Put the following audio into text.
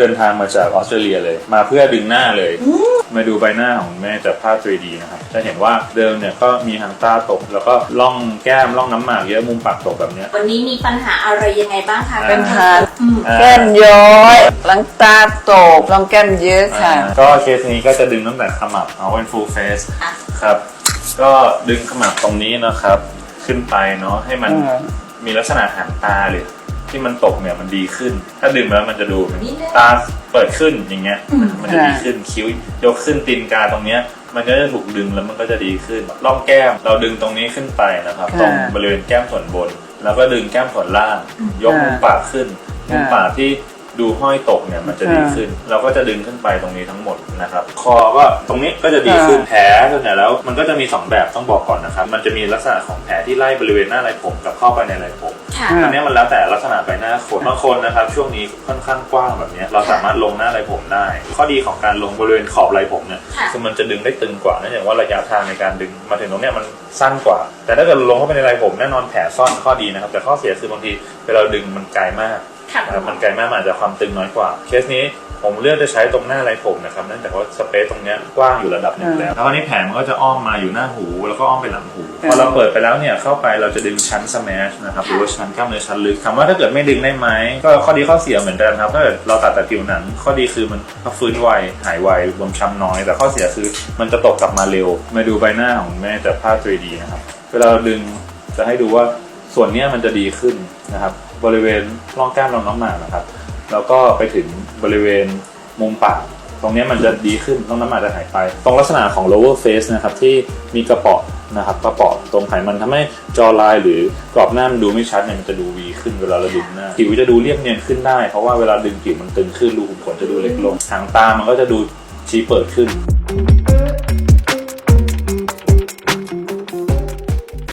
เดินทางมาจากออสเตรเลียเลย มาเพื่อดึงหน้าเลย มาดูใบหน้าของแม่จากภาพ 3D นะครับ จะเห็นว่าเดิมเนี่ยก็มีหางตาตก แล้วก็ล่องแก้มล่องน้ำหมากเยอะมุมปากตกแบบเนี้ย วันนี้มีปัญหาอะไรยังไงบ้างคะเป็นทานอืมอ่าแก้มย้อยหลังตาโตกลองแก้มเยอะค่ะอ่าก็เคสนี้ก็จะดึงตั้งแต่ขมับเอาเป็น full face ค่ะครับ ก็ดึงขมับตรงนี้นะครับ ขึ้นไปเนาะให้มันอืม มีลักษณะหางตาหรือ ที่มันตกเนี่ยมันดีขึ้น ถ้าดึงแล้วมันจะดูนิดนึงตาเปิดขึ้นอย่างเงี้ยอืมมันจะดีขึ้นคิ้วยกขึ้นตีนกาตรงเนี้ย มันก็จะถูกดึงแล้วมันก็จะดีขึ้นร่องแก้มเราดึงตรงนี้ขึ้นไปนะครับค่ะตรงบริเวณแก้มส่วนบน แล้วก็ดึงแก้มส่วนล่าง ยกมุมปากขึ้นมุมปากที่ดูห้อยตกเนี่ยมันจะดีขึ้น เราก็จะดึงขึ้นไปตรงนี้ทั้งหมดนะครับ คอก็ตรงนี้ก็จะดีขึ้นแผลส่วนใหญ่แล้วมันก็จะมีสองแบบต้องบอกก่อนนะครับ มันจะมีลักษณะของแผลที่ไล่บริเวณหน้าไหล่ผมกับเข้าไปในไหล่ผม ค่ะอืมอันเนี้ยมันแล้วแต่ลักษณะใบหน้าคนบางคนนะครับช่วงนี้ค่อนข้างกว้างแบบเนี้ยเราสามารถลงหน้าไหล่ผมได้ ข้อดีของการลงบริเวณขอบไหล่ผมเนี่ยค่ะ คือมันจะดึงได้ตึงกว่าเนื่องจากว่าระยะทางในการดึงมาถึงตรงเนี้ยมันสั้นกว่า แต่ถ้าเกิดลงเข้าไปในไหล่ผมแน่นอนแผลซ่อนข้อดีนะครับ แต่ข้อเสียคือบางทีเวลาดึงมันไกลมาก ค่ะนะครับมันไกลมากมันอาจจะความตึงน้อยกว่า เคสนี้ผมเลือกจะใช้ตรงหน้าไหล่ผมนะครับเนื่องจากว่าสเปซตรงเนี้ยกว้างอยู่ระดับหนึ่งแล้ว แล้วอันนี้แผลมันก็จะอ้อมมาอยู่หน้าหู แล้วก็อ้อมไปหลังหู พอเราเปิดไปแล้วเนี่ยเข้าไปเราจะดึงชั้นสแมชนะครับหรือว่าชั้นกล้ามเนื้อชั้นลึกถามว่าถ้าเกิดไม่ดึงได้ไหมก็ข้อดีข้อเสียเหมือนกันครับถ้าเกิดเราตัดแต่ผิวหนังข้อดีคือมันฟื้นไวหายไวบวมช้ำน้อย แต่ข้อเสียคือมันจะตกกลับมาเร็ว มาดูใบหน้าของแม่จากภาพ 3D นะครับเวลาเราดึงจะให้ดูว่าส่วนนี้มันจะดีขึ้นนะครับบริเวณร่องแก้มรองน้ำหมากนะครับ แล้วก็ไปถึงบริเวณมุมปาก ตรงนี้มันจะดีขึ้นต้องน้ำมากจะหายไป ตรงลักษณะของ lower face นะครับที่มีกระเปาะนะครับกระเปาะตรงไขมันทำให้จอไลน์หรือกรอบหน้ามันดูไม่ชัดเนี่ยมันจะดูวีขึ้นเวลาเราดึงหน้าผิวจะดูเรียบเนียนขึ้นได้เพราะว่าเวลาดึงผิวมันตึงขึ้นรูขุมขนจะดูเล็กลงหางตามันก็จะดูชี้เปิดขึ้น